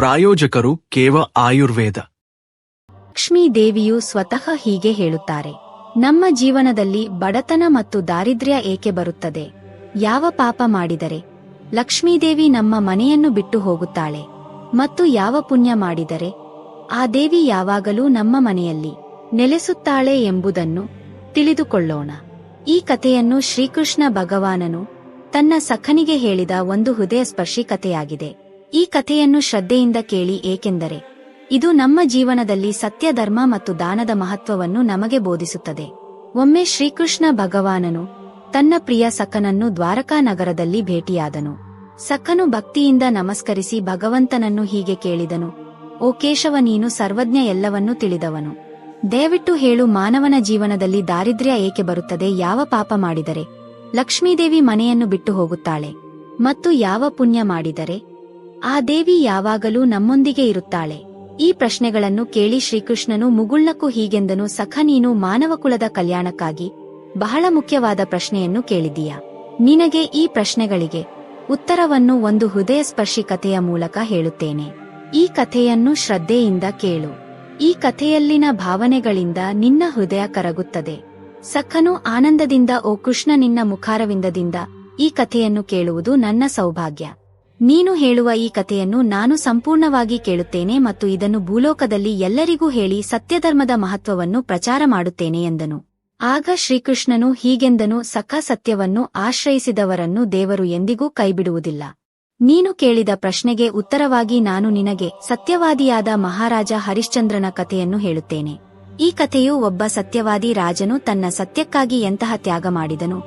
ಪ್ರಾಯೋಜಕರು ಕೇವ ಆಯುರ್ವೇದ. ಲಕ್ಷ್ಮೀ ದೇವಿಯು ಸ್ವತಃ ಹೀಗೆ ಹೇಳುತ್ತಾರೆ. ನಮ್ಮ ಜೀವನದಲ್ಲಿ ಬಡತನ ಮತ್ತು ದಾರಿದ್ರ್ಯ ಏಕೆ ಬರುತ್ತದೆ? ಯಾವ ಪಾಪ ಮಾಡಿದರೆ? ಲಕ್ಷ್ಮೀದೇವಿ ನಮ್ಮ ಮನೆಯನ್ನು ಬಿಟ್ಟು ಹೋಗುತ್ತಾಳೆ. ಮತ್ತು ಯಾವ ಪುಣ್ಯ ಮಾಡಿದರೆ? ಆ ದೇವಿ ಯಾವಾಗಲೂ ನಮ್ಮ ಮನೆಯಲ್ಲಿ ನೆಲೆಸುತ್ತಾಳೆ ಎಂಬುದನ್ನು ತಿಳಿದುಕೊಳ್ಳೋಣ. ಈ ಕಥೆಯನ್ನು ಶ್ರೀಕೃಷ್ಣ ಭಗವಾನನು ತನ್ನ ಸಖನಿಗೆ ಹೇಳಿದ ಒಂದು ಹೃದಯಸ್ಪರ್ಶಿ ಕಥೆಯಾಗಿದೆ. ಈ ಕಥೆಯನ್ನು ಶ್ರದ್ಧೆಯಿಂದ ಕೇಳಿ ಏಕೆಂದರೆ ಇದು ನಮ್ಮ ಜೀವನದಲ್ಲಿ ಸತ್ಯ ಧರ್ಮ ಮತ್ತು ದಾನದ ಮಹತ್ವವನ್ನು ನಮಗೆ ಬೋಧಿಸುತ್ತದೆ. ಒಮ್ಮೆ ಶ್ರೀಕೃಷ್ಣ ಭಗವಾನನು ತನ್ನ ಪ್ರಿಯ ಸಖನನ್ನು ದ್ವಾರಕಾ ನಗರದಲ್ಲಿ ಭೇಟಿಯಾದನು. ಸಖನು ಭಕ್ತಿಯಿಂದ ನಮಸ್ಕರಿಸಿ ಭಗವಂತನನ್ನು ಹೀಗೆ ಕೇಳಿದನು, ಓ ಕೇಶವ, ನೀನು ಸರ್ವಜ್ಞ ಎಲ್ಲವನ್ನೂ ತಿಳಿದವನು. ದಯವಿಟ್ಟು ಹೇಳು, ಮಾನವನ ಜೀವನದಲ್ಲಿ ದಾರಿದ್ರ್ಯ ಏಕೆ ಬರುತ್ತದೆ? ಯಾವ ಪಾಪ ಮಾಡಿದರೆ? ಲಕ್ಷ್ಮೀದೇವಿ ಮನೆಯನ್ನು ಬಿಟ್ಟು ಹೋಗುತ್ತಾಳೆ. ಮತ್ತು ಯಾವ ಪುಣ್ಯ ಮಾಡಿದರೆ? ಆ ದೇವಿ ಯಾವಾಗಲೂ ನಮ್ಮೊಂದಿಗೆ ಇರುತ್ತಾಳೆ. ಈ ಪ್ರಶ್ನೆಗಳನ್ನು ಕೇಳಿ ಶ್ರೀಕೃಷ್ಣನು ಮುಗುಳ್ಳಕ್ಕೂ ಹೀಗೆಂದನು, ಸಖ, ನೀನು ಮಾನವಕುಲದ ಕಲ್ಯಾಣಕ್ಕಾಗಿ ಬಹಳ ಮುಖ್ಯವಾದ ಪ್ರಶ್ನೆಯನ್ನು ಕೇಳಿದೀಯ ನಿನಗೆ ಈ ಪ್ರಶ್ನೆಗಳಿಗೆ ಉತ್ತರವನ್ನು ಒಂದು ಹೃದಯಸ್ಪರ್ಶಿ ಕಥೆಯ ಮೂಲಕ ಹೇಳುತ್ತೇನೆ. ಈ ಕಥೆಯನ್ನು ಶ್ರದ್ಧೆಯಿಂದ ಕೇಳು. ಈ ಕಥೆಯಲ್ಲಿನ ಭಾವನೆಗಳಿಂದ ನಿನ್ನ ಹೃದಯ ಕರಗುತ್ತದೆ. ಸಖನು ಆನಂದದಿಂದ, ಓ ಕೃಷ್ಣ, ನಿನ್ನ ಮುಖಾರವಿಂದದಿಂದ ಈ ಕಥೆಯನ್ನು ಕೇಳುವುದು ನನ್ನ ಸೌಭಾಗ್ಯ. ನೀನು ಹೇಳುವ ಈ ಕಥೆಯನ್ನು ನಾನು ಸಂಪೂರ್ಣವಾಗಿ ಕೇಳುತ್ತೇನೆ ಮತ್ತು ಇದನ್ನು ಭೂಲೋಕದಲ್ಲಿ ಎಲ್ಲರಿಗೂ ಹೇಳಿ ಸತ್ಯಧರ್ಮದ ಮಹತ್ವವನ್ನು ಪ್ರಚಾರ ಮಾಡುತ್ತೇನೆ ಎಂದನು. ಆಗ ಶ್ರೀಕೃಷ್ಣನು ಹೀಗೆಂದನು, ಸಖ ಸತ್ಯವನ್ನು ಆಶ್ರಯಿಸಿದವರನ್ನು ದೇವರು ಎಂದಿಗೂ ಕೈಬಿಡುವುದಿಲ್ಲ. ನೀನು ಕೇಳಿದ ಪ್ರಶ್ನೆಗೆ ಉತ್ತರವಾಗಿ ನಾನು ನಿನಗೆ ಸತ್ಯವಾದಿಯಾದ ಮಹಾರಾಜ ಹರಿಶ್ಚಂದ್ರನ ಕಥೆಯನ್ನು ಹೇಳುತ್ತೇನೆ. ಈ ಕಥೆಯು ಒಬ್ಬ ಸತ್ಯವಾದಿ ರಾಜನು ತನ್ನ ಸತ್ಯಕ್ಕಾಗಿ ಎಂತಹ ತ್ಯಾಗ ಮಾಡಿದನು?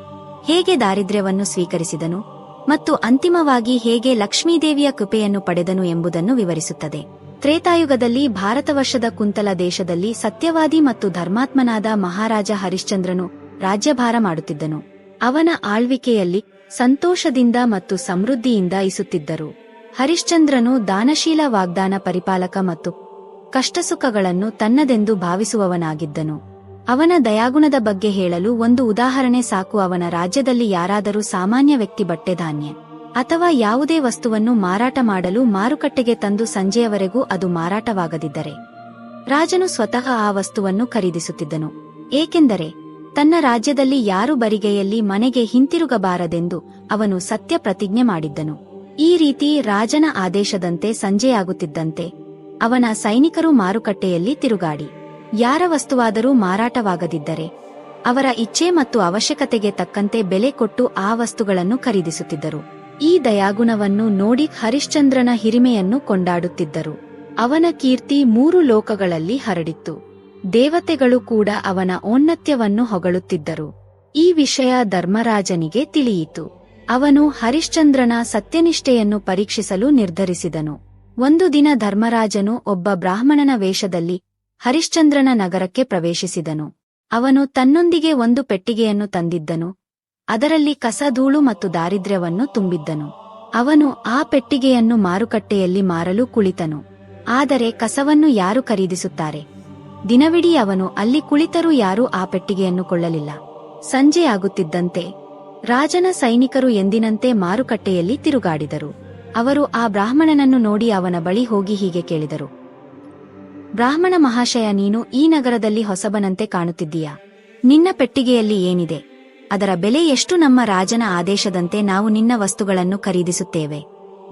ಹೇಗೆ ದಾರಿದ್ರ್ಯವನ್ನು ಸ್ವೀಕರಿಸಿದನು? ಮತ್ತು ಅಂತಿಮವಾಗಿ ಹೇಗೆ ಲಕ್ಷ್ಮೀದೇವಿಯ ಕೃಪೆಯನ್ನು ಪಡೆದನು ಎಂಬುದನ್ನು ವಿವರಿಸುತ್ತದೆ. ತ್ರೇತಾಯುಗದಲ್ಲಿ ಭಾರತವರ್ಷದ ಕುಂತಲ ದೇಶದಲ್ಲಿ ಸತ್ಯವಾದಿ ಮತ್ತು ಧರ್ಮಾತ್ಮನಾದ ಮಹಾರಾಜ ಹರಿಶ್ಚಂದ್ರನು ರಾಜ್ಯಭಾರ ಮಾಡುತ್ತಿದ್ದನು. ಅವನ ಆಳ್ವಿಕೆಯಲ್ಲಿ ಸಂತೋಷದಿಂದ ಮತ್ತು ಸಮೃದ್ಧಿಯಿಂದ ಇಸುತ್ತಿದ್ದರು. ಹರಿಶ್ಚಂದ್ರನು ದಾನಶೀಲ ವಾಗ್ದಾನ ಪರಿಪಾಲಕ ಮತ್ತು ಕಷ್ಟಸುಖಗಳನ್ನು ತನ್ನದೆಂದು ಭಾವಿಸುವವನಾಗಿದ್ದನು. ಅವನ ದಯಾಗುಣದ ಬಗ್ಗೆ ಹೇಳಲು ಒಂದು ಉದಾಹರಣೆ ಸಾಕು. ಅವನ ರಾಜ್ಯದಲ್ಲಿ ಯಾರಾದರೂ ಸಾಮಾನ್ಯ ವ್ಯಕ್ತಿ ಬಟ್ಟೆ ಧಾನ್ಯ ಅಥವಾ ಯಾವುದೇ ವಸ್ತುವನ್ನು ಮಾರಾಟ ಮಾಡಲು ಮಾರುಕಟ್ಟೆಗೆ ತಂದು ಸಂಜೆಯವರೆಗೂ ಅದು ಮಾರಾಟವಾಗದಿದ್ದರೆ ರಾಜನು ಸ್ವತಃ ಆ ವಸ್ತುವನ್ನು ಖರೀದಿಸುತ್ತಿದ್ದನು. ಏಕೆಂದರೆ ತನ್ನ ರಾಜ್ಯದಲ್ಲಿ ಯಾರು ಬರಿಗೆಯಲ್ಲಿ ಮನೆಗೆ ಹಿಂತಿರುಗಬಾರದೆಂದು ಅವನು ಸತ್ಯ ಪ್ರತಿಜ್ಞೆ ಮಾಡಿದ್ದನು. ಈ ರೀತಿ ರಾಜನ ಆದೇಶದಂತೆ ಸಂಜೆಯಾಗುತ್ತಿದ್ದಂತೆ ಅವನ ಸೈನಿಕರು ಮಾರುಕಟ್ಟೆಯಲ್ಲಿ ತಿರುಗಾಡಿ. ಯಾರ ವಸ್ತುವಾದರೂ ಮಾರಾಟವಾಗದಿದ್ದರೆ ಅವರ ಇಚ್ಛೆ ಮತ್ತು ಅವಶ್ಯಕತೆಗೆ ತಕ್ಕಂತೆ ಬೆಲೆ ಕೊಟ್ಟು ಆ ವಸ್ತುಗಳನ್ನು ಖರೀದಿಸುತ್ತಿದ್ದರು. ಈ ದಯಾಗುಣವನ್ನು ನೋಡಿ ಹರಿಶ್ಚಂದ್ರನ ಹಿರಿಮೆಯನ್ನು ಕೊಂಡಾಡುತ್ತಿದ್ದರು. ಅವನ ಕೀರ್ತಿ ಮೂರು ಲೋಕಗಳಲ್ಲಿ ಹರಡಿತ್ತು. ದೇವತೆಗಳು ಕೂಡ ಅವನ ಔನ್ನತ್ಯವನ್ನು ಹೊಗಳುತ್ತಿದ್ದರು. ಈ ವಿಷಯ ಧರ್ಮರಾಜನಿಗೆ ತಿಳಿಯಿತು. ಅವನು ಹರಿಶ್ಚಂದ್ರನ ಸತ್ಯನಿಷ್ಠೆಯನ್ನು ಪರೀಕ್ಷಿಸಲು ನಿರ್ಧರಿಸಿದನು. ಒಂದು ದಿನ ಧರ್ಮರಾಜನು ಒಬ್ಬ ಬ್ರಾಹ್ಮಣನ ವೇಷದಲ್ಲಿ ಹರಿಶ್ಚಂದ್ರನ ನಗರಕ್ಕೆ ಪ್ರವೇಶಿಸಿದನು. ಅವನು ತನ್ನೊಂದಿಗೆ ಒಂದು ಪೆಟ್ಟಿಗೆಯನ್ನು ತಂದಿದ್ದನು. ಅದರಲ್ಲಿ ಕಸಧೂಳು ಮತ್ತು ದಾರಿದ್ರ್ಯವನ್ನು ತುಂಬಿದ್ದನು. ಅವನು ಆ ಪೆಟ್ಟಿಗೆಯನ್ನು ಮಾರುಕಟ್ಟೆಯಲ್ಲಿ ಮಾರಲು ಕುಳಿತನು. ಆದರೆ ಕಸವನ್ನು ಯಾರು ಖರೀದಿಸುತ್ತಾರೆ? ದಿನವಿಡೀ ಅವನು ಅಲ್ಲಿ ಕುಳಿತರೂ ಯಾರೂ ಆ ಪೆಟ್ಟಿಗೆಯನ್ನು ಕೊಳ್ಳಲಿಲ್ಲ. ಸಂಜೆಯಾಗುತ್ತಿದ್ದಂತೆ ರಾಜನ ಸೈನಿಕರು ಎಂದಿನಂತೆ ಮಾರುಕಟ್ಟೆಯಲ್ಲಿ ತಿರುಗಾಡಿದರು. ಅವರು ಆ ಬ್ರಾಹ್ಮಣನನ್ನು ನೋಡಿ ಅವನ ಬಳಿ ಹೋಗಿ ಹೀಗೆ ಕೇಳಿದರು. ಬ್ರಾಹ್ಮಣ ಮಹಾಶಯ, ನೀನು ಈ ನಗರದಲ್ಲಿ ಹೊಸಬನಂತೆ ಕಾಣುತ್ತಿದ್ದೀಯಾ? ನಿನ್ನ ಪೆಟ್ಟಿಗೆಯಲ್ಲಿ ಏನಿದೆ? ಅದರ ಬೆಲೆ ಎಷ್ಟು? ನಮ್ಮ ರಾಜನ ಆದೇಶದಂತೆ ನಾವು ನಿನ್ನ ವಸ್ತುಗಳನ್ನು ಖರೀದಿಸುತ್ತೇವೆ.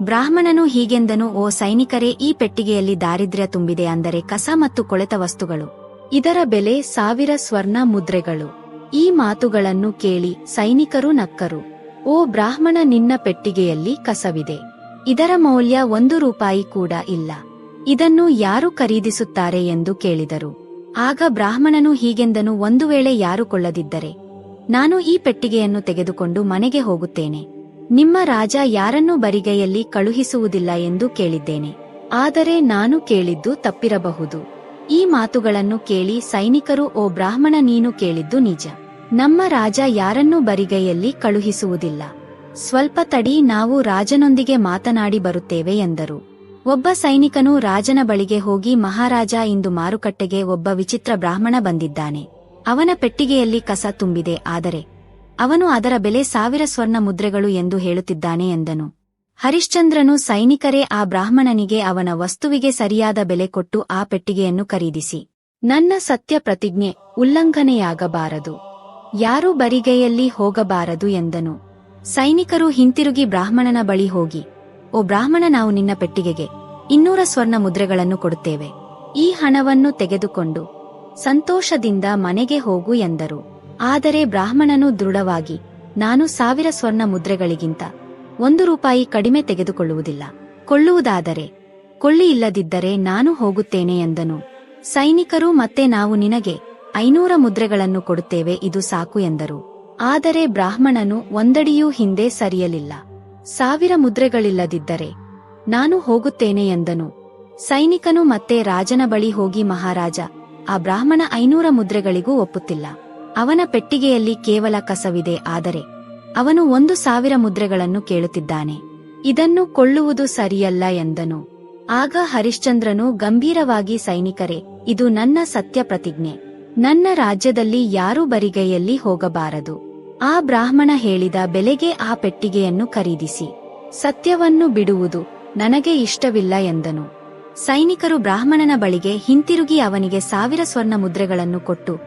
ಬ್ರಾಹ್ಮಣನು ಹೀಗೆಂದನು, ಓ ಸೈನಿಕರೇ, ಈ ಪೆಟ್ಟಿಗೆಯಲ್ಲಿ ದಾರಿದ್ರ್ಯ ತುಂಬಿದೆ ಅಂದರೆ ಕಸ ಮತ್ತು ಕೊಳೆತ ವಸ್ತುಗಳು. ಇದರ ಬೆಲೆ ಸಾವಿರ ಸ್ವರ್ಣ ಮುದ್ರೆಗಳು. ಈ ಮಾತುಗಳನ್ನು ಕೇಳಿ ಸೈನಿಕರು ನಕ್ಕರು. ಓ ಬ್ರಾಹ್ಮಣ, ನಿನ್ನ ಪೆಟ್ಟಿಗೆಯಲ್ಲಿ ಕಸವಿದೆ. ಇದರ ಮೌಲ್ಯ ಒಂದು ರೂಪಾಯಿ ಕೂಡ ಇಲ್ಲ. ಇದನ್ನು ಯಾರು ಖರೀದಿಸುತ್ತಾರೆ ಎಂದು ಕೇಳಿದರು. ಆಗ ಬ್ರಾಹ್ಮಣನು ಹೀಗೆಂದನು ಒಂದು ವೇಳೆ ಯಾರು ಕೊಳ್ಳದಿದ್ದರೆ, ನಾನು ಈ ಪೆಟ್ಟಿಗೆಯನ್ನು ತೆಗೆದುಕೊಂಡು ಮನೆಗೆ ಹೋಗುತ್ತೇನೆ. ನಿಮ್ಮ ರಾಜ ಯಾರನ್ನೂ ಬರಿಗೈಯಲ್ಲಿ ಕಳುಹಿಸುವುದಿಲ್ಲ ಎಂದು ಕೇಳಿದ್ದೇನೆ. ಆದರೆ ನಾನು ಕೇಳಿದ್ದು ತಪ್ಪಿರಬಹುದು. ಈ ಮಾತುಗಳನ್ನು ಕೇಳಿ ಸೈನಿಕರು, ಓ ಬ್ರಾಹ್ಮಣ, ನೀನು ಕೇಳಿದ್ದು ನಿಜ. ನಮ್ಮ ರಾಜ ಯಾರನ್ನೂ ಬರಿಗೈಯಲ್ಲಿ ಕಳುಹಿಸುವುದಿಲ್ಲ. ಸ್ವಲ್ಪ ತಡಿ, ನಾವು ರಾಜನೊಂದಿಗೆ ಮಾತನಾಡಿ ಬರುತ್ತೇವೆ ಎಂದರು. ಒಬ್ಬ ಸೈನಿಕನು ರಾಜನ ಬಳಿಗೆ ಹೋಗಿ ಮಹಾರಾಜ ಇಂದು ಮಾರುಕಟ್ಟೆಗೆ ಒಬ್ಬ ವಿಚಿತ್ರ ಬ್ರಾಹ್ಮಣ ಬಂದಿದ್ದಾನೆ. ಅವನ ಪೆಟ್ಟಿಗೆಯಲ್ಲಿ ಕಸ ತುಂಬಿದೆ, ಆದರೆ ಅವನು ಅದರ ಬೆಲೆ ಸಾವಿರ ಸ್ವರ್ಣ ಮುದ್ರೆಗಳು ಎಂದು ಹೇಳುತ್ತಿದ್ದಾನೆ ಎಂದನು. ಹರಿಶ್ಚಂದ್ರನು ಸೈನಿಕರೇ, ಆ ಬ್ರಾಹ್ಮಣನಿಗೆ ಅವನ ವಸ್ತುವಿಗೆ ಸರಿಯಾದ ಬೆಲೆ ಕೊಟ್ಟು ಆ ಪೆಟ್ಟಿಗೆಯನ್ನು ಖರೀದಿಸಿ. ನನ್ನ ಸತ್ಯ ಪ್ರತಿಜ್ಞೆ ಉಲ್ಲಂಘನೆಯಾಗಬಾರದು. ಯಾರೂ ಬರಿಗೈಯಲ್ಲಿ ಹೋಗಬಾರದು ಎಂದನು. ಸೈನಿಕರು ಹಿಂತಿರುಗಿ ಬ್ರಾಹ್ಮಣನ ಬಳಿ ಹೋಗಿ. ಓ ಬ್ರಾಹ್ಮಣ, ನಾವು ನಿನ್ನ ಪೆಟ್ಟಿಗೆಗೆ ಇನ್ನೂರ ಸ್ವರ್ಣ ಮುದ್ರೆಗಳನ್ನು ಕೊಡುತ್ತೇವೆ. ಈ ಹಣವನ್ನು ತೆಗೆದುಕೊಂಡು ಸಂತೋಷದಿಂದ ಮನೆಗೆ ಹೋಗು ಎಂದರು. ಆದರೆ ಬ್ರಾಹ್ಮಣನು ದೃಢವಾಗಿ, ನಾನು ಸಾವಿರ ಸ್ವರ್ಣ ಮುದ್ರೆಗಳಿಗಿಂತ ಒಂದು ರೂಪಾಯಿ ಕಡಿಮೆ ತೆಗೆದುಕೊಳ್ಳುವುದಿಲ್ಲ. ಕೊಳ್ಳುವುದಾದರೆ, ಕೊಳ್ಳಿ ಇಲ್ಲದಿದ್ದರೆ ನಾನು ಹೋಗುತ್ತೇನೆ ಎಂದನು. ಸೈನಿಕರು, ಮತ್ತೆ ನಾವು ನಿನಗೆ ಐನೂರ ಮುದ್ರೆಗಳನ್ನು ಕೊಡುತ್ತೇವೆ, ಇದು ಸಾಕು ಎಂದರು. ಆದರೆ ಬ್ರಾಹ್ಮಣನು ಒಂದಡಿಯೂ ಹಿಂದೆ ಸರಿಯಲಿಲ್ಲ. ಸಾವಿರ ಮುದ್ರೆಗಳಿಲ್ಲದಿದ್ದರೆ ನಾನು ಹೋಗುತ್ತೇನೆ ಎಂದನು. ಸೈನಿಕನು ಮತ್ತೆ ರಾಜನ ಬಳಿ ಹೋಗಿ ಮಹಾರಾಜ, ಆ ಬ್ರಾಹ್ಮಣ ಐನೂರ ಮುದ್ರೆಗಳಿಗೂ ಒಪ್ಪುತ್ತಿಲ್ಲ. ಅವನ ಪೆಟ್ಟಿಗೆಯಲ್ಲಿ ಕೇವಲ ಕಸವಿದೆ, ಆದರೆ ಅವನು ಒಂದು ಸಾವಿರ ಮುದ್ರೆಗಳನ್ನು ಕೇಳುತ್ತಿದ್ದಾನೆ. ಇದನ್ನು ಕೊಳ್ಳುವುದು ಸರಿಯಲ್ಲ ಎಂದನು. ಆಗ ಹರಿಶ್ಚಂದ್ರನು ಗಂಭೀರವಾಗಿ, ಸೈನಿಕರೇ, ಇದು ನನ್ನ ಸತ್ಯ ಪ್ರತಿಜ್ಞೆ. ನನ್ನ ರಾಜ್ಯದಲ್ಲಿ ಯಾರೂ ಬರಿಗೈಯಲ್ಲಿ ಹೋಗಬಾರದು. ಆ ಬ್ರಾಹ್ಮಣ ಹೇಳಿದ ಬೆಲೆಗೆ ಆ ಪೆಟ್ಟಿಗೆಯನ್ನು ಖರೀದಿಸಿ. ಸತ್ಯವನ್ನು ಬಿಡುವುದು ನನಗೆ ಇಷ್ಟವಿಲ್ಲ ಎಂದನು. ಸೈನಿಕರು ಬ್ರಾಹ್ಮಣನ ಬಳಿಗೆ ಹಿಂತಿರುಗಿ ಅವನಿಗೆ ಸಾವಿರ ಸ್ವರ್ಣ ಮುದ್ರೆಗಳನ್ನು ಕೊಟ್ಟು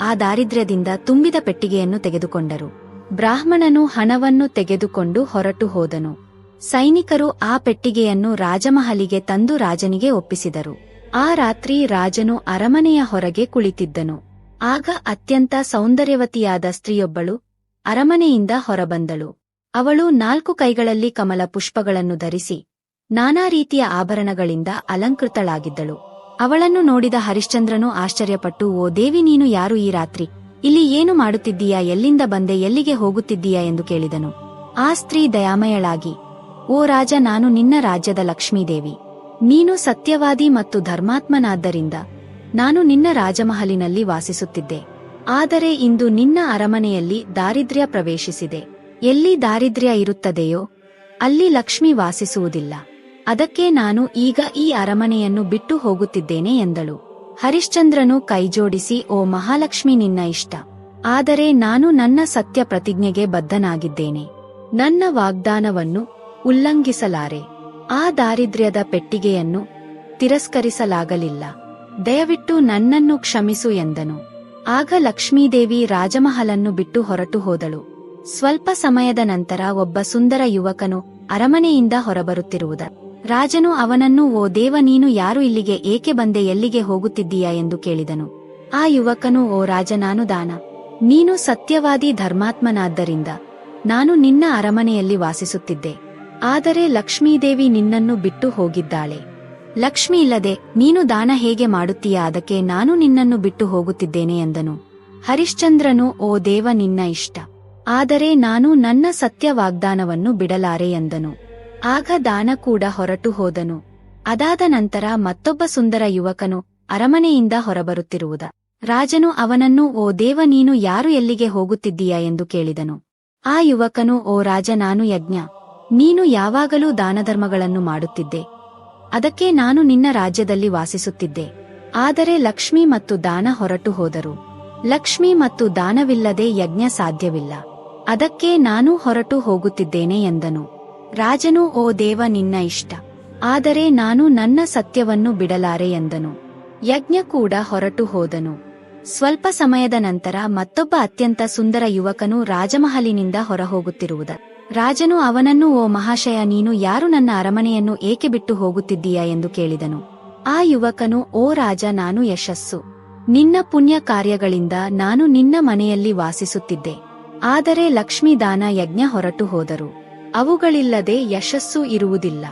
ಆ ದಾರಿದ್ರ್ಯದಿಂದ ತುಂಬಿದ ಪೆಟ್ಟಿಗೆಯನ್ನು ತೆಗೆದುಕೊಂಡರು. ಬ್ರಾಹ್ಮಣನು ಹಣವನ್ನು ತೆಗೆದುಕೊಂಡು ಹೊರಟು ಹೋದನು. ಸೈನಿಕರು ಆ ಪೆಟ್ಟಿಗೆಯನ್ನು ರಾಜಮಹಲಿಗೆ ತಂದು ರಾಜನಿಗೆ ಒಪ್ಪಿಸಿದರು. ಆ ರಾತ್ರಿ ರಾಜನು ಅರಮನೆಯ ಹೊರಗೆ ಕುಳಿತಿದ್ದನು. ಆಗ ಅತ್ಯಂತ ಸೌಂದರ್ಯವತಿಯಾದ ಸ್ತ್ರೀಯೊಬ್ಬಳು ಅರಮನೆಯಿಂದ ಹೊರಬಂದಳು. ಅವಳು ನಾಲ್ಕು ಕೈಗಳಲ್ಲಿ ಕಮಲ ಪುಷ್ಪಗಳನ್ನು ಧರಿಸಿ, ನಾನಾ ರೀತಿಯ ಆಭರಣಗಳಿಂದ ಅಲಂಕೃತಳಾಗಿದ್ದಳು. ಅವಳನ್ನು ನೋಡಿದ ಹರಿಶ್ಚಂದ್ರನು ಆಶ್ಚರ್ಯಪಟ್ಟು, ಓ ದೇವಿ, ನೀನು ಯಾರು ಈ ರಾತ್ರಿ? ಇಲ್ಲಿ ಏನು ಮಾಡುತ್ತಿದ್ದೀಯಾ? ಎಲ್ಲಿಂದ ಬಂದೆ? ಎಲ್ಲಿಗೆ ಹೋಗುತ್ತಿದ್ದೀಯಾ? ಎಂದು ಕೇಳಿದನು. ಆ ಸ್ತ್ರೀ ದಯಾಮಯಳಾಗಿ, ಓ ರಾಜ, ನಾನು ನಿನ್ನ ರಾಜ್ಯದ ಲಕ್ಷ್ಮೀದೇವಿ. ನೀನು ಸತ್ಯವಾದಿ ಮತ್ತು ಧರ್ಮಾತ್ಮನಾದ್ದರಿಂದ ನಾನು ನಿನ್ನ ರಾಜಮಹಲಿನಲ್ಲಿ ವಾಸಿಸುತ್ತಿದ್ದೆ. ಆದರೆ ಇಂದು ನಿನ್ನ ಅರಮನೆಯಲ್ಲಿ ದಾರಿದ್ರ್ಯ ಪ್ರವೇಶಿಸಿದೆ. ಎಲ್ಲಿ ದಾರಿದ್ರ್ಯ ಇರುತ್ತದೆಯೋ, ಅಲ್ಲಿ ಲಕ್ಷ್ಮಿ ವಾಸಿಸುವುದಿಲ್ಲ. ಅದಕ್ಕೆ ನಾನು ಈಗ ಈ ಅರಮನೆಯನ್ನು ಬಿಟ್ಟು ಹೋಗುತ್ತಿದ್ದೇನೆ ಎಂದಳು. ಹರಿಶ್ಚಂದ್ರನು ಕೈಜೋಡಿಸಿ, ಓ ಮಹಾಲಕ್ಷ್ಮಿ ನಿನ್ನ ಇಷ್ಟ. ಆದರೆ ನಾನು ನನ್ನ ಸತ್ಯ ಪ್ರತಿಜ್ಞೆಗೆ ಬದ್ಧನಾಗಿದ್ದೇನೆ. ನನ್ನ ವಾಗ್ದಾನವನ್ನು ಉಲ್ಲಂಘಿಸಲಾರೆ. ಆ ದಾರಿದ್ರ್ಯದ ಪೆಟ್ಟಿಗೆಯನ್ನು ತಿರಸ್ಕರಿಸಲಾಗಲಿಲ್ಲ. ದಯವಿಟ್ಟು ನನ್ನನ್ನು ಕ್ಷಮಿಸು ಎಂದನು. ಆಗ ಲಕ್ಷ್ಮೀದೇವಿ ರಾಜಮಹಲನ್ನು ಬಿಟ್ಟು ಹೊರಟು ಹೋದಳು. ಸ್ವಲ್ಪ ಸಮಯದ ನಂತರ ಒಬ್ಬ ಸುಂದರ ಯುವಕನು ಅರಮನೆಯಿಂದ ಹೊರಬರುತ್ತಿರುವುದ. ರಾಜನು ಅವನನ್ನು, ಓ ದೇವ, ನೀನು ಯಾರು ಇಲ್ಲಿಗೆ, ಏಕೆ ಬಂದೆ, ಎಲ್ಲಿಗೆ ಹೋಗುತ್ತಿದ್ದೀಯಾ? ಎಂದು ಕೇಳಿದನು. ಆ ಯುವಕನು, ಓ ರಾಜ, ನಾನು ದಾನ. ನೀನು ಸತ್ಯವಾದಿ ಧರ್ಮಾತ್ಮನಾದ್ದರಿಂದ ನಾನು ನಿನ್ನ ಅರಮನೆಯಲ್ಲಿ ವಾಸಿಸುತ್ತಿದ್ದೆ. ಆದರೆ ಲಕ್ಷ್ಮೀದೇವಿ ನಿನ್ನನ್ನು ಬಿಟ್ಟು ಹೋಗಿದ್ದಾಳೆ. ಲಕ್ಷ್ಮಿ ಇಲ್ಲದೆ ನೀನು ದಾನ ಹೇಗೆ ಮಾಡುತ್ತೀಯ? ಅದಕ್ಕೆ ನಾನು ನಿನ್ನನ್ನು ಬಿಟ್ಟು ಹೋಗುತ್ತಿದ್ದೇನೆ ಎಂದನು ಹರಿಶ್ಚಂದ್ರನು, ಓ ದೇವ, ನಿನ್ನ ಇಷ್ಟ. ಆದರೆ ನಾನು ನನ್ನ ಸತ್ಯ ವಾಗ್ದಾನವನ್ನು ಬಿಡಲಾರೆ ಎಂದನು ಆಗ ದಾನ ಕೂಡ ಹೊರಟು ಹೋದನು. ಅದಾದ ನಂತರ ಮತ್ತೊಬ್ಬ ಸುಂದರ ಯುವಕನು ಅರಮನೆಯಿಂದ ಹೊರಬರುತ್ತಿರುವುದ. ರಾಜನು ಅವನನ್ನು, ಓ ದೇವ, ನೀನು ಯಾರು ಎಲ್ಲಿಗೆ ಹೋಗುತ್ತಿದ್ದೀಯಾ ಎಂದು ಕೇಳಿದನು. ಆ ಯುವಕನು, ಓ ರಾಜ, ನಾನು ಯಜ್ಞ. ನೀನು ಯಾವಾಗಲೂ ದಾನಧರ್ಮಗಳನ್ನು ಮಾಡುತ್ತಿದ್ದೆ. ಅದಕ್ಕೆ ನಾನು ನಿನ್ನ ರಾಜ್ಯದಲ್ಲಿ ವಾಸಿಸುತ್ತಿದ್ದೆ. ಆದರೆ ಲಕ್ಷ್ಮಿ ಮತ್ತು ದಾನ ಹೊರಟು ಹೋದರು. ಲಕ್ಷ್ಮಿ ಮತ್ತು ದಾನವಿಲ್ಲದೆ ಯಜ್ಞ ಸಾಧ್ಯವಿಲ್ಲ. ಅದಕ್ಕೆ ನಾನು ಹೊರಟು ಹೋಗುತ್ತಿದ್ದೇನೆ ಎಂದನು. ರಾಜನು, ಓ ದೇವ, ನಿನ್ನ ಇಷ್ಟ. ಆದರೆ ನಾನು ನನ್ನ ಸತ್ಯವನ್ನು ಬಿಡಲಾರೆ ಎಂದನು. ಯಜ್ಞ ಕೂಡ ಹೊರಟು ಹೋದನು. ಸ್ವಲ್ಪ ಸಮಯದ ನಂತರ ಮತ್ತೊಬ್ಬ ಅತ್ಯಂತ ಸುಂದರ ಯುವಕನು ರಾಜಮಹಲಿನಿಂದ ಹೊರಹೋಗುತ್ತಿರುವುದ. ರಾಜನು ಅವನನ್ನು, ಓ ಮಹಾಶಯ, ನೀನು ಯಾರು? ನನ್ನ ಅರಮನೆಯನ್ನು ಏಕೆ ಬಿಟ್ಟು ಹೋಗುತ್ತಿದ್ದೀಯಾ? ಎಂದು ಕೇಳಿದನು. ಆ ಯುವಕನು, ಓ ರಾಜ, ನಾನು ಯಶಸ್ಸು. ನಿನ್ನ ಪುಣ್ಯ ಕಾರ್ಯಗಳಿಂದ ನಾನು ನಿನ್ನ ಮನೆಯಲ್ಲಿ ವಾಸಿಸುತ್ತಿದ್ದೆ. ಆದರೆ ಲಕ್ಷ್ಮೀದಾನ ಯಜ್ಞ ಹೊರಟು ಹೋದರು. ಅವುಗಳಿಲ್ಲದೆ ಯಶಸ್ಸು ಇರುವುದಿಲ್ಲ.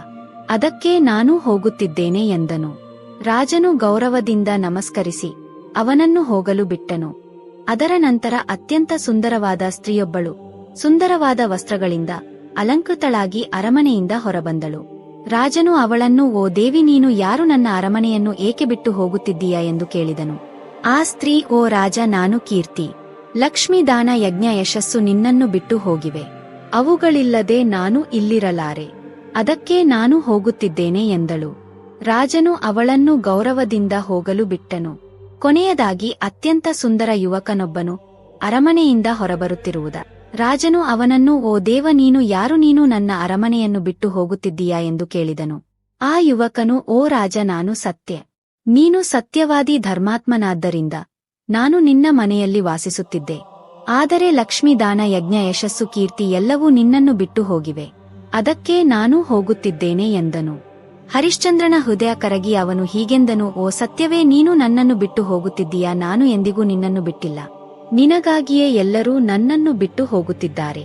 ಅದಕ್ಕೆ ನಾನು ಹೋಗುತ್ತಿದ್ದೇನೆ ಎಂದನು. ರಾಜನು ಗೌರವದಿಂದ ನಮಸ್ಕರಿಸಿ, ಅವನನ್ನು ಹೋಗಲು ಬಿಟ್ಟನು. ಅದರ ನಂತರ ಅತ್ಯಂತ ಸುಂದರವಾದ ಸ್ತ್ರೀಯೊಬ್ಬಳು ಸುಂದರವಾದ ವಸ್ತ್ರಗಳಿಂದ ಅಲಂಕೃತಳಾಗಿ ಅರಮನೆಯಿಂದ ಹೊರಬಂದಳು. ರಾಜನು ಅವಳನ್ನು, ಓ ದೇವಿ, ನೀನು ಯಾರು? ನನ್ನ ಅರಮನೆಯನ್ನು ಏಕೆ ಬಿಟ್ಟು ಹೋಗುತ್ತಿದ್ದೀಯಾ? ಎಂದು ಕೇಳಿದನು. ಆ ಸ್ತ್ರೀ, ಓ ರಾಜ, ನಾನು ಕೀರ್ತಿ. ಲಕ್ಷ್ಮೀದಾನ ಯಜ್ಞ ಯಶಸ್ಸು ನಿನ್ನನ್ನು ಬಿಟ್ಟು ಹೋಗಿವೆ. ಅವುಗಳಿಲ್ಲದೆ ನಾನು ಇಲ್ಲಿರಲಾರೆ. ಅದಕ್ಕೆ ನಾನು ಹೋಗುತ್ತಿದ್ದೇನೆ, ಎಂದಳು. ರಾಜನು ಅವಳನ್ನು ಗೌರವದಿಂದ ಹೋಗಲು ಬಿಟ್ಟನು. ಕೊನೆಯದಾಗಿ ಅತ್ಯಂತ ಸುಂದರ ಯುವಕನೊಬ್ಬನು ಅರಮನೆಯಿಂದ ಹೊರಬರುತ್ತಿರುವುದ. ರಾಜನು ಅವನನ್ನು, ಓ ದೇವ, ನೀನು ಯಾರು? ನೀನು ನನ್ನ ಅರಮನೆಯನ್ನು ಬಿಟ್ಟು ಹೋಗುತ್ತಿದ್ದೀಯಾ? ಎಂದು ಕೇಳಿದನು. ಆ ಯುವಕನು, ಓ ರಾಜ, ನಾನು ಸತ್ಯ. ನೀನು ಸತ್ಯವಾದಿ ಧರ್ಮಾತ್ಮನಾದ್ದರಿಂದ ನಾನು ನಿನ್ನ ಮನೆಯಲ್ಲಿ ವಾಸಿಸುತ್ತಿದ್ದೆ. ಆದರೆ ಲಕ್ಷ್ಮೀದಾನ ಯಜ್ಞ ಯಶಸ್ಸು ಕೀರ್ತಿ ಎಲ್ಲವೂ ನಿನ್ನನ್ನು ಬಿಟ್ಟು ಹೋಗಿವೆ. ಅದಕ್ಕೆ ನಾನು ಹೋಗುತ್ತಿದ್ದೇನೆ ಎಂದನು. ಹರಿಶ್ಚಂದ್ರನ ಹೃದಯ ಕರಗಿ ಅವನು ಹೀಗೆಂದನು, ಓ ಸತ್ಯವೇ, ನೀನು ನನ್ನನ್ನು ಬಿಟ್ಟು ಹೋಗುತ್ತಿದ್ದೀಯಾ? ನಾನು ಎಂದಿಗೂ ನಿನ್ನನ್ನು ಬಿಟ್ಟಿಲ್ಲ. ನಿನಗಾಗಿಯೇ ಎಲ್ಲರೂ ನನ್ನನ್ನು ಬಿಟ್ಟು ಹೋಗುತ್ತಿದ್ದಾರೆ.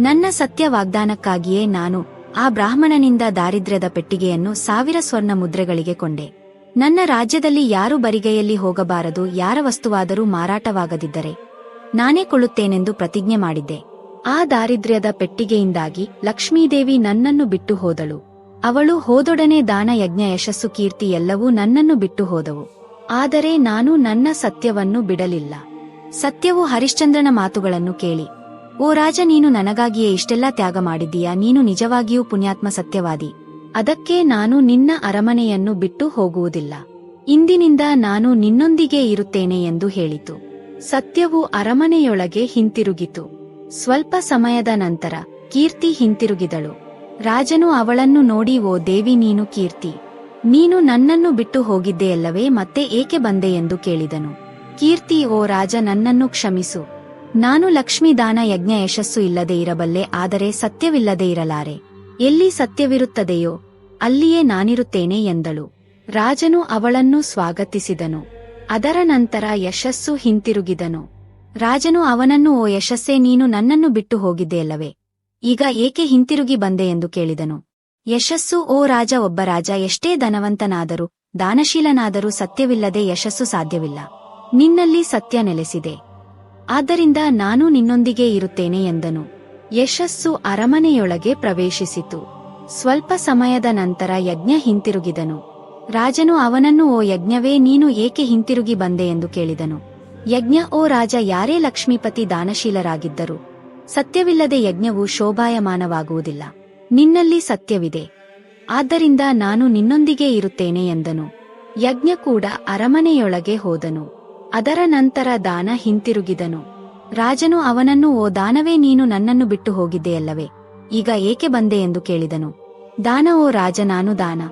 ನನ್ನ ಸತ್ಯ ವಾಗ್ದಾನಕ್ಕಾಗಿಯೇ ನಾನು ಆ ಬ್ರಾಹ್ಮಣನಿಂದ ದಾರಿದ್ರ್ಯದ ಪೆಟ್ಟಿಗೆಯನ್ನು ಸಾವಿರ ಸ್ವರ್ಣ ಮುದ್ರೆಗಳಿಗೆ ಕೊಂಡೆ. ನನ್ನ ರಾಜ್ಯದಲ್ಲಿ ಯಾರು ಬರಿಗೆಯಲ್ಲಿ ಹೋಗಬಾರದು, ಯಾರ ವಸ್ತುವಾದರೂ ಮಾರಾಟವಾಗದಿದ್ದರೆ ನಾನೇ ಕೊಳ್ಳುತ್ತೇನೆಂದು ಪ್ರತಿಜ್ಞೆ ಮಾಡಿದ್ದೆ. ಆ ದಾರಿದ್ರ್ಯದ ಪೆಟ್ಟಿಗೆಯಿಂದಾಗಿ ಲಕ್ಷ್ಮೀದೇವಿ ನನ್ನನ್ನು ಬಿಟ್ಟು ಹೋದಳು. ಅವಳು ಹೋದೊಡನೆ ದಾನ ಯಜ್ಞ ಯಶಸ್ಸು ಕೀರ್ತಿ ಎಲ್ಲವೂ ನನ್ನನ್ನು ಬಿಟ್ಟು ಹೋದವು. ಆದರೆ ನಾನು ನನ್ನ ಸತ್ಯವನ್ನು ಬಿಡಲಿಲ್ಲ. ಸತ್ಯವು ಹರಿಶ್ಚಂದ್ರನ ಮಾತುಗಳನ್ನು ಕೇಳಿ. ಓ ರಾಜ, ನೀನು ನನಗಾಗಿಯೇ ಇಷ್ಟೆಲ್ಲ ತ್ಯಾಗ ಮಾಡಿದ್ದೀಯಾ? ನೀನು ನಿಜವಾಗಿಯೂ ಪುಣ್ಯಾತ್ಮ ಸತ್ಯವಾದಿ. ಅದಕ್ಕೆ ನಾನು ನಿನ್ನ ಅರಮನೆಯನ್ನು ಬಿಟ್ಟು ಹೋಗುವುದಿಲ್ಲ. ಇಂದಿನಿಂದ ನಾನು ನಿನ್ನೊಂದಿಗೆ ಇರುತ್ತೇನೆ ಎಂದು ಹೇಳಿತು. ಸತ್ಯವು ಅರಮನೆಯೊಳಗೆ ಹಿಂತಿರುಗಿತು. ಸ್ವಲ್ಪ ಸಮಯದ ನಂತರ ಕೀರ್ತಿ ಹಿಂತಿರುಗಿದಳು. ರಾಜನು ಅವಳನ್ನು ನೋಡಿ, ಓ ದೇವಿ, ನೀನು ಕೀರ್ತಿ. ನೀನು ನನ್ನನ್ನು ಬಿಟ್ಟು ಹೋಗಿದ್ದೆಯಲ್ಲವೇ ಮತ್ತೆ ಏಕೆ ಬಂದೆ ಎಂದು ಕೇಳಿದನು. ಕೀರ್ತಿ, ಓ ರಾಜ, ನನ್ನನ್ನು ಕ್ಷಮಿಸು. ನಾನು ಲಕ್ಷ್ಮೀದಾನ ಯಜ್ಞ ಯಶಸ್ಸು ಇಲ್ಲದೆ ಇರಬಲ್ಲೆ, ಆದರೆ ಸತ್ಯವಿಲ್ಲದೆ ಇರಲಾರೆ. ಎಲ್ಲಿ ಸತ್ಯವಿರುತ್ತದೆಯೋ, ಅಲ್ಲಿಯೇ ನಾನಿರುತ್ತೇನೆ ಎಂದಳು. ರಾಜನು ಅವಳನ್ನು ಸ್ವಾಗತಿಸಿದನು. ಅದರ ನಂತರ ಯಶಸ್ಸು ಹಿಂತಿರುಗಿದನು. ರಾಜನು ಅವನನ್ನು, ಓ ಯಶಸ್ಸೇ, ನೀನು ನನ್ನನ್ನು ಬಿಟ್ಟು ಹೋಗಿದ್ದೆಯಲ್ಲವೇ ಈಗ ಏಕೆ ಹಿಂತಿರುಗಿ ಬಂದೆ ಎಂದು ಕೇಳಿದನು. ಯಶಸ್ಸು, ಓ ರಾಜ, ಒಬ್ಬ ರಾಜ, ಎಷ್ಟೇ ಧನವಂತನಾದರೂ, ದಾನಶೀಲನಾದರೂ ಸತ್ಯವಿಲ್ಲದೆ ಯಶಸ್ಸು ಸಾಧ್ಯವಿಲ್ಲ. ನಿನ್ನಲ್ಲಿ ಸತ್ಯ ನೆಲೆಸಿದೆ. ಆದ್ದರಿಂದ ನಾನು ನಿನ್ನೊಂದಿಗೆ ಇರುತ್ತೇನೆ ಎಂದನು. ಯಶಸ್ಸು ಅರಮನೆಯೊಳಗೆ ಪ್ರವೇಶಿಸಿತು. ಸ್ವಲ್ಪ ಸಮಯದ ನಂತರ ಯಜ್ಞ ಹಿಂತಿರುಗಿದನು. ರಾಜನು ಅವನನ್ನು, ಓ ಯಜ್ಞವೇ, ನೀನು ಏಕೆ ಹಿಂತಿರುಗಿ ಬಂದೆ? ಎಂದು ಕೇಳಿದನು. ಯಜ್ಞ, ಓ ರಾಜ, ಯಾರೇ ಲಕ್ಷ್ಮೀಪತಿ ದಾನಶೀಲರಾಗಿದ್ದರು ಸತ್ಯವಿಲ್ಲದೆ ಯಜ್ಞವು ಶೋಭಾಯಮಾನವಾಗುವುದಿಲ್ಲ. ನಿನ್ನಲ್ಲಿ ಸತ್ಯವಿದೆ. ಆದ್ದರಿಂದ ನಾನು ನಿನ್ನೊಂದಿಗೆ ಇರುತ್ತೇನೆ ಎಂದನು. ಯಜ್ಞ ಕೂಡ ಅರಮನೆಯೊಳಗೆ ಹೋದನು. ಅದರ ನಂತರ ದಾನ ಹಿಂತಿರುಗಿದನು. ರಾಜನು ಅವನನ್ನು, ಓ ದಾನವೇ, ನೀನು ನನ್ನನ್ನು ಬಿಟ್ಟು ಹೋಗಿದ್ದೆಯಲ್ಲವೇ? ಈಗ ಏಕೆ ಬಂದೆ? ಎಂದು ಕೇಳಿದನು. ದಾನ, ಓ ರಾಜ, ನಾನು ದಾನ.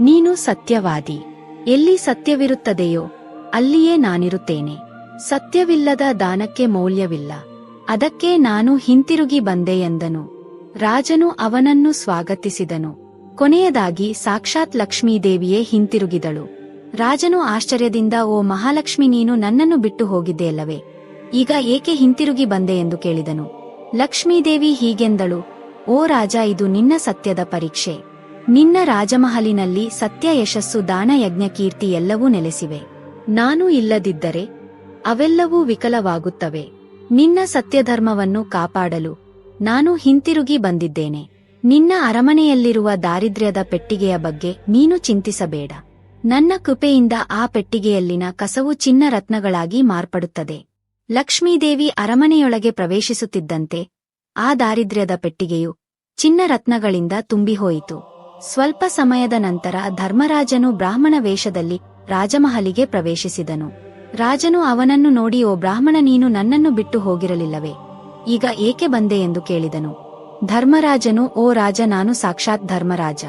ನೀನು ಸತ್ಯವಾದಿ. ಎಲ್ಲಿ ಸತ್ಯವಿರುತ್ತದೆಯೋ, ಅಲ್ಲಿಯೇ ನಾನಿರುತ್ತೇನೆ. ಸತ್ಯವಿಲ್ಲದ ದಾನಕ್ಕೆ ಮೌಲ್ಯವಿಲ್ಲ. ಅದಕ್ಕೆ ನಾನು ಹಿಂತಿರುಗಿ ಬಂದೆ, ಎಂದನು. ರಾಜನು ಅವನನ್ನು ಸ್ವಾಗತಿಸಿದನು. ಕೊನೆಯದಾಗಿ ಸಾಕ್ಷಾತ್ ಲಕ್ಷ್ಮೀದೇವಿಯೇ ಹಿಂತಿರುಗಿದಳು. ರಾಜನು ಆಶ್ಚರ್ಯದಿಂದ, ಓ ಮಹಾಲಕ್ಷ್ಮಿ, ನೀನು ನನ್ನನ್ನು ಬಿಟ್ಟು ಹೋಗಿದ್ದೆಯಲ್ಲವೇ ಈಗ ಏಕೆ ಹಿಂತಿರುಗಿ ಬಂದೆ ಎಂದು ಕೇಳಿದನು. ಲಕ್ಷ್ಮೀದೇವಿ ಹೀಗೆಂದಳು, ಓ ರಾಜ, ಇದು ನಿನ್ನ ಸತ್ಯದ ಪರೀಕ್ಷೆ. ನಿನ್ನ ರಾಜಮಹಲಿನಲ್ಲಿ ಸತ್ಯ ಯಶಸ್ಸು, ದಾನ, ಯಜ್ಞ, ಕೀರ್ತಿ ಎಲ್ಲವೂ ನೆಲೆಸಿವೆ. ನಾನು ಇಲ್ಲದಿದ್ದರೆ ಅವೆಲ್ಲವೂ ವಿಕಲವಾಗುತ್ತವೆ. ನಿನ್ನ ಸತ್ಯಧರ್ಮವನ್ನು ಕಾಪಾಡಲು ನಾನು ಹಿಂತಿರುಗಿ ಬಂದಿದ್ದೇನೆ. ನಿನ್ನ ಅರಮನೆಯಲ್ಲಿರುವ ದಾರಿದ್ರ್ಯದ ಪೆಟ್ಟಿಗೆಯ ಬಗ್ಗೆ ನೀನು ಚಿಂತಿಸಬೇಡ. ನನ್ನ ಕೃಪೆಯಿಂದ ಆ ಪೆಟ್ಟಿಗೆಯಲ್ಲಿನ ಕಸವು ಚಿನ್ನ ರತ್ನಗಳಾಗಿ ಮಾರ್ಪಡುತ್ತದೆ. ಲಕ್ಷ್ಮೀದೇವಿ ಅರಮನೆಯೊಳಗೆ ಪ್ರವೇಶಿಸುತ್ತಿದ್ದಂತೆ ಆ ದಾರಿದ್ರ್ಯದ ಪೆಟ್ಟಿಗೆಯು ಚಿನ್ನ ರತ್ನಗಳಿಂದ ತುಂಬಿಹೋಯಿತು. ಸ್ವಲ್ಪ ಸಮಯದ ನಂತರ ಧರ್ಮರಾಜನು ಬ್ರಾಹ್ಮಣ ವೇಷದಲ್ಲಿ ರಾಜಮಹಲಿಗೆ ಪ್ರವೇಶಿಸಿದನು. ರಾಜನು ಅವನನ್ನು ನೋಡಿ, ಓ ಬ್ರಾಹ್ಮಣ, ನೀನು ನನ್ನನ್ನು ಬಿಟ್ಟು ಹೋಗಿರಲಿಲ್ಲವೇ? ಈಗ ಏಕೆ ಬಂದೆ? ಎಂದು ಕೇಳಿದನು. ಧರ್ಮರಾಜನು, ಓ ರಾಜ, ನಾನು ಸಾಕ್ಷಾತ್ ಧರ್ಮರಾಜ.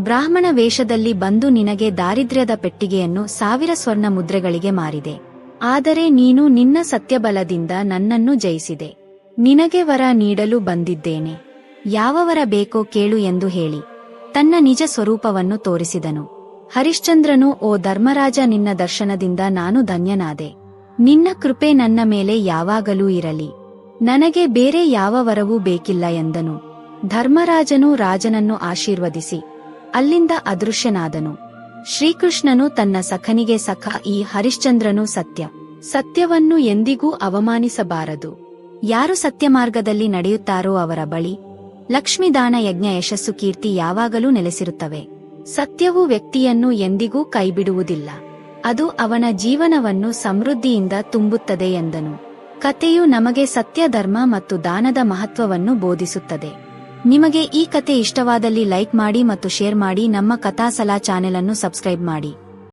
ಬ್ರಾಹ್ಮಣ ವೇಷದಲ್ಲಿ ಬಂದು ನಿನಗೆ ದಾರಿದ್ರ್ಯದ ಪೆಟ್ಟಿಗೆಯನ್ನು ಸಾವಿರ ಸ್ವರ್ಣ ಮುದ್ರೆಗಳಿಗೆ ಮಾರಿದೆ. ಆದರೆ ನೀನು ನಿನ್ನ ಸತ್ಯಬಲದಿಂದ ನನ್ನನ್ನು ಜಯಿಸಿದೆ. ನಿನಗೆ ವರ ನೀಡಲು ಬಂದಿದ್ದೇನೆ. ಯಾವ ವರ ಬೇಕೋ ಕೇಳು ಎಂದು ಹೇಳಿ. ತನ್ನ ನಿಜ ಸ್ವರೂಪವನ್ನು ತೋರಿಸಿದನು. ಹರಿಶ್ಚಂದ್ರನು, ಓ ಧರ್ಮರಾಜ, ನಿನ್ನ ದರ್ಶನದಿಂದ ನಾನು ಧನ್ಯನಾದೆ. ನಿನ್ನ ಕೃಪೆ ನನ್ನ ಮೇಲೆ ಯಾವಾಗಲೂ ಇರಲಿ. ನನಗೆ ಬೇರೆ ಯಾವ ವರವೂ ಬೇಕಿಲ್ಲ ಎಂದನು. ಧರ್ಮರಾಜನು ರಾಜನನ್ನು ಆಶೀರ್ವದಿಸಿ. ಅಲ್ಲಿಂದ ಅದೃಶ್ಯನಾದನು. ಶ್ರೀಕೃಷ್ಣನು ತನ್ನ ಸಖನಿಗೆ ಸಖ, ಈ ಹರಿಶ್ಚಂದ್ರನು ಸತ್ಯ. ಸತ್ಯವನ್ನು ಎಂದಿಗೂ ಅವಮಾನಿಸಬಾರದು. ಯಾರು ಸತ್ಯಮಾರ್ಗದಲ್ಲಿ ನಡೆಯುತ್ತಾರೋ ಅವರ ಬಳಿ, ಲಕ್ಷ್ಮಿದಾನ ಯಜ್ಞ ಯಶಸ್ಸು ಕೀರ್ತಿ ಯಾವಾಗಲೂ ನೆಲೆಸಿರುತ್ತವೆ. ಸತ್ಯವು ವ್ಯಕ್ತಿಯನ್ನು ಎಂದಿಗೂ ಕೈಬಿಡುವುದಿಲ್ಲ. ಅದು ಅವನ ಜೀವನವನ್ನು ಸಮೃದ್ಧಿಯಿಂದ ತುಂಬುತ್ತದೆ ಎಂದನು. ಕಥೆಯು ನಮಗೆ ಸತ್ಯ ಧರ್ಮ ಮತ್ತು ದಾನದ ಮಹತ್ವವನ್ನು ಬೋಧಿಸುತ್ತದೆ. ನಿಮಗೆ ಈ ಕತೆ ಇಷ್ಟವಾದಲ್ಲಿ ಲೈಕ್ ಮಾಡಿ ಮತ್ತು ಶೇರ್ ಮಾಡಿ ನಮ್ಮ ಕಥಾಸಲಾ ಚಾನೆಲ್ ಅನ್ನು ಸಬ್ಸ್ಕ್ರೈಬ್ ಮಾಡಿ.